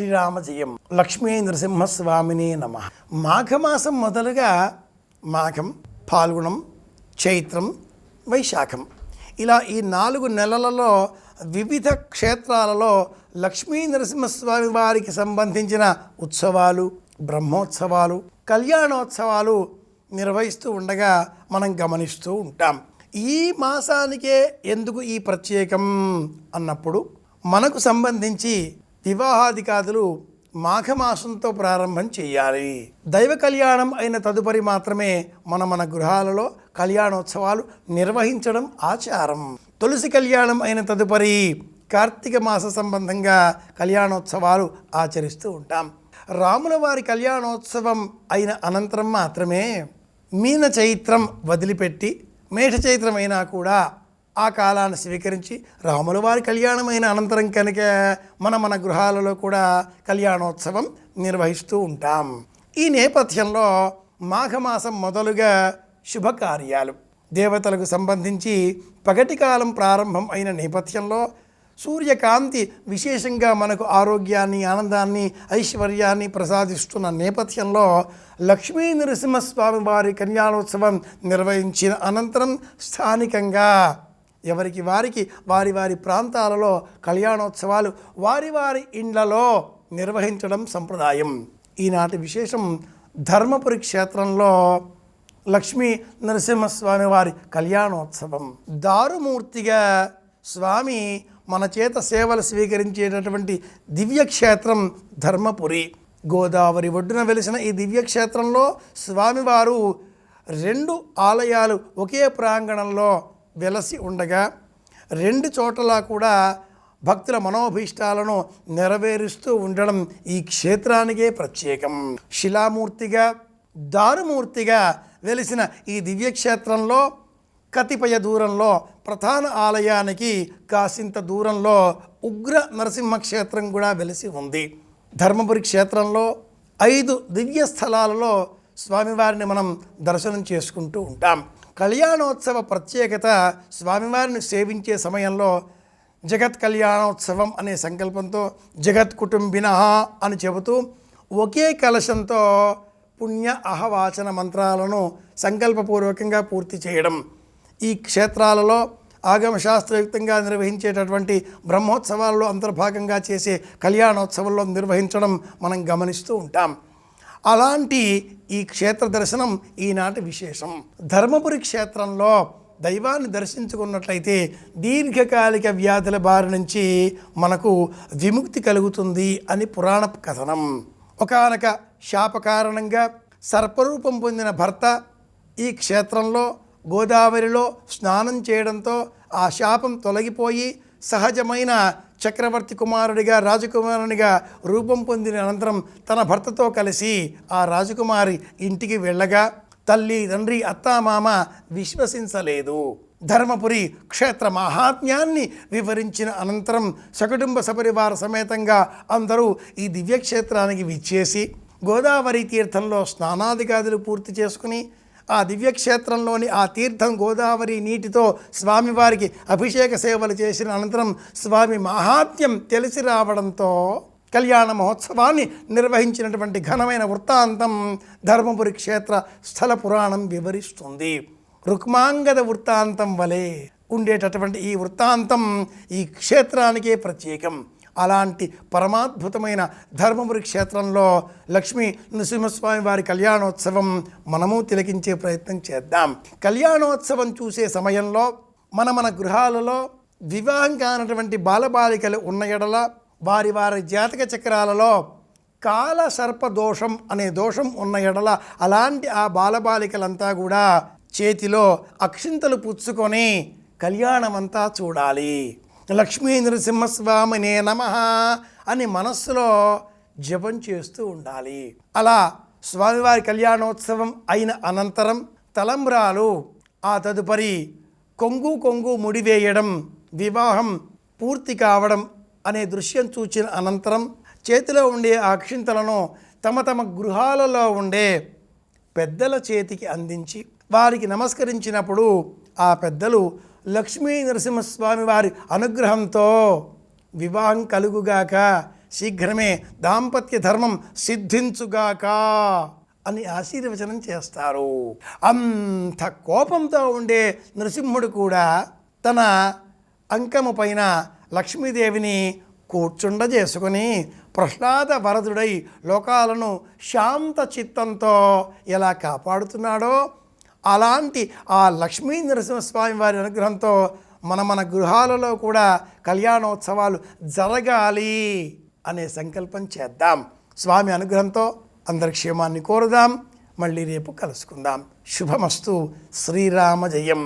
శ్రీరామ జయం లక్ష్మీ నృసింహస్వామిని నమ. మాఘమాసం మొదలుగా మాఘం పాల్గుణం చైత్రం వైశాఖం. ఇలా ఈ నాలుగు నెలలలో వివిధ క్షేత్రాలలో లక్ష్మీ నరసింహస్వామి వారికి సంబంధించిన ఉత్సవాలు బ్రహ్మోత్సవాలు కళ్యాణోత్సవాలు నిర్వహిస్తూ ఉండగా మనం గమనిస్తూ ఉంటాం. ఈ మాసానికే ఎందుకు ఈ ప్రత్యేకం? అన్నప్పుడు మనకు సంబంధించి వివాహాదికాదులు మాఘమాసంతో ప్రారంభం చేయాలి. దైవ కళ్యాణం అయిన తదుపరి మాత్రమే మన మన గృహాలలో కళ్యాణోత్సవాలు నిర్వహించడం ఆచారం. తులసి కళ్యాణం అయిన తదుపరి కార్తీక మాస సంబంధంగా కళ్యాణోత్సవాలు ఆచరిస్తూ ఉంటాం. రాముల వారి కళ్యాణోత్సవం అయిన అనంతరం మాత్రమే మీన చైత్రం వదిలిపెట్టి మేష చైత్రం అయినా కూడా ఆ కాలాన్ని స్వీకరించి రాముల వారి కళ్యాణమైన అనంతరం కనుక మన మన గృహాలలో కూడా కళ్యాణోత్సవం నిర్వహిస్తూ ఉంటాం. ఈ నేపథ్యంలో మాఘమాసం మొదలుగా శుభకార్యాలు. దేవతలకు సంబంధించి పగటి కాలం ప్రారంభం అయిన నేపథ్యంలో సూర్యకాంతి విశేషంగా మనకు ఆరోగ్యాన్ని ఆనందాన్ని ఐశ్వర్యాన్ని ప్రసాదిస్తున్న నేపథ్యంలో లక్ష్మీ నరసింహస్వామి వారి కళ్యాణోత్సవం నిర్వహించిన అనంతరం స్థానికంగా ఎవరికి? వారికి. వారి వారి ప్రాంతాలలో కళ్యాణోత్సవాలు వారి వారి ఇండ్లలో నిర్వహించడం సంప్రదాయం. ఈనాటి విశేషం ధర్మపురి క్షేత్రంలో లక్ష్మీ నరసింహస్వామి వారి కళ్యాణోత్సవం. దారుమూర్తిగా స్వామి మన చేత సేవలు స్వీకరించేటటువంటి దివ్యక్షేత్రం ధర్మపురి. గోదావరి ఒడ్డున వెలిసిన ఈ దివ్యక్షేత్రంలో స్వామివారు రెండు ఆలయాలు ఒకే ప్రాంగణంలో వెలసి ఉండగా రెండు చోట్ల కూడా భక్తుల మనోభీష్టాలను నెరవేరుస్తూ ఉండడం ఈ క్షేత్రానికే ప్రత్యేకం. శిలామూర్తిగా దారుమూర్తిగా వెలిసిన ఈ దివ్యక్షేత్రంలో కతిపయ దూరంలో ప్రధాన ఆలయానికి కాసింత దూరంలో ఉగ్ర నరసింహ క్షేత్రం కూడా వెలిసి ఉంది. ధర్మపురి క్షేత్రంలో ఐదు దివ్య స్థలాలలో స్వామివారిని మనం దర్శనం చేసుకుంటూ ఉంటాం. కళ్యాణోత్సవ ప్రత్యేకత స్వామివారిని సేవించే సమయంలో జగత్ కళ్యాణోత్సవం అనే సంకల్పంతో జగత్ కుటుంబిన అని చెబుతూ ఒకే కలశంతో పుణ్య అహవాచన మంత్రాలను సంకల్పపూర్వకంగా పూర్తి చేయడం. ఈ క్షేత్రాలలో ఆగమ శాస్త్రయుక్తంగా నిర్వహించేటటువంటి బ్రహ్మోత్సవాల్లో అంతర్భాగంగా చేసే కళ్యాణోత్సవంలో నిర్వహించడం మనం గమనిస్తూ ఉంటాం. అలాంటి ఈ క్షేత్ర దర్శనం ఈనాటి విశేషం. ధర్మపురి క్షేత్రంలో దైవాన్ని దర్శించుకున్నట్లయితే దీర్ఘకాలిక వ్యాధుల బారి నుంచి మనకు విముక్తి కలుగుతుంది అని పురాణ కథనం. ఒకనక శాప కారణంగా సర్పరూపం పొందిన భర్త ఈ క్షేత్రంలో గోదావరిలో స్నానం చేయడంతో ఆ శాపం తొలగిపోయి సహజమైన చక్రవర్తి కుమారుడిగా రాజకుమారునిగా రూపం పొందిన అనంతరం తన భర్తతో కలిసి ఆ రాజకుమారి ఇంటికి వెళ్ళగా తల్లి తండ్రి అత్తామామ విశ్వసించలేదు. ధర్మపురి క్షేత్ర మహాత్మ్యాన్ని వివరించిన అనంతరం సకుటుంబ సపరివార సమేతంగా అందరూ ఈ దివ్యక్షేత్రానికి విచ్చేసి గోదావరి తీర్థంలో స్నానాదికాదులు పూర్తి చేసుకుని ఆ దివ్యక్షేత్రంలోని ఆ తీర్థం గోదావరి నీటితో స్వామివారికి అభిషేక సేవలు చేసిన అనంతరం స్వామి మహాత్యం తెలిసి రావడంతో కళ్యాణ మహోత్సవాన్ని నిర్వహించినటువంటి ఘనమైన వృత్తాంతం ధర్మపురి క్షేత్ర స్థల పురాణం వివరిస్తుంది. రుక్మాంగద వృత్తాంతం వలె ఉండేటటువంటి ఈ వృత్తాంతం ఈ క్షేత్రానికే ప్రత్యేకం. అలాంటి పరమాద్భుతమైన ధర్మపురి క్షేత్రంలో లక్ష్మీ నృసింహస్వామి వారి కళ్యాణోత్సవం మనము తిలకించే ప్రయత్నం చేద్దాం. కళ్యాణోత్సవం చూసే సమయంలో మన మన గృహాలలో వివాహం కానటువంటి బాలబాలికలు ఉన్న ఎడల వారి వారి జాతక చక్రాలలో కాల సర్ప దోషం అనే దోషం ఉన్న ఎడల అలాంటి ఆ బాలబాలికలంతా కూడా చేతిలో అక్షింతలు పుచ్చుకొని కళ్యాణమంతా చూడాలి. లక్ష్మీ నృసింహస్వామినే నమ అని మనస్సులో జపం చేస్తూ ఉండాలి. అలా స్వామివారి కళ్యాణోత్సవం అయిన అనంతరం తలంబ్రాలు ఆ తదుపరి కొంగు కొంగు ముడివేయడం వివాహం పూర్తి కావడం అనే దృశ్యం చూచిన అనంతరం చేతిలో ఉండే అక్షింతలను తమ తమ గృహాలలో ఉండే పెద్దల చేతికి అందించి వారికి నమస్కరించినప్పుడు ఆ పెద్దలు లక్ష్మీ నరసింహస్వామి వారి అనుగ్రహంతో వివాహం కలుగుగాక శీఘ్రమే దాంపత్య ధర్మం సిద్ధించుగాక అని ఆశీర్వచనం చేస్తారు. అంత కోపంతో ఉండే నరసింహుడు కూడా తన అంకము పైన లక్ష్మీదేవిని కూర్చుండజేసుకుని ప్రహ్లాద వరదుడై లోకాలను శాంత చిత్తంతో ఎలా కాపాడుతున్నాడో అలాంటి ఆ లక్ష్మీ నరసింహస్వామి వారి అనుగ్రహంతో మన మన గృహాలలో కూడా కళ్యాణోత్సవాలు జరగాలి అనే సంకల్పం చేద్దాం. స్వామి అనుగ్రహంతో అందరి క్షేమాన్ని కోరుదాం. మళ్ళీ రేపు కలుసుకుందాం. శుభమస్తు. శ్రీరామ జయం.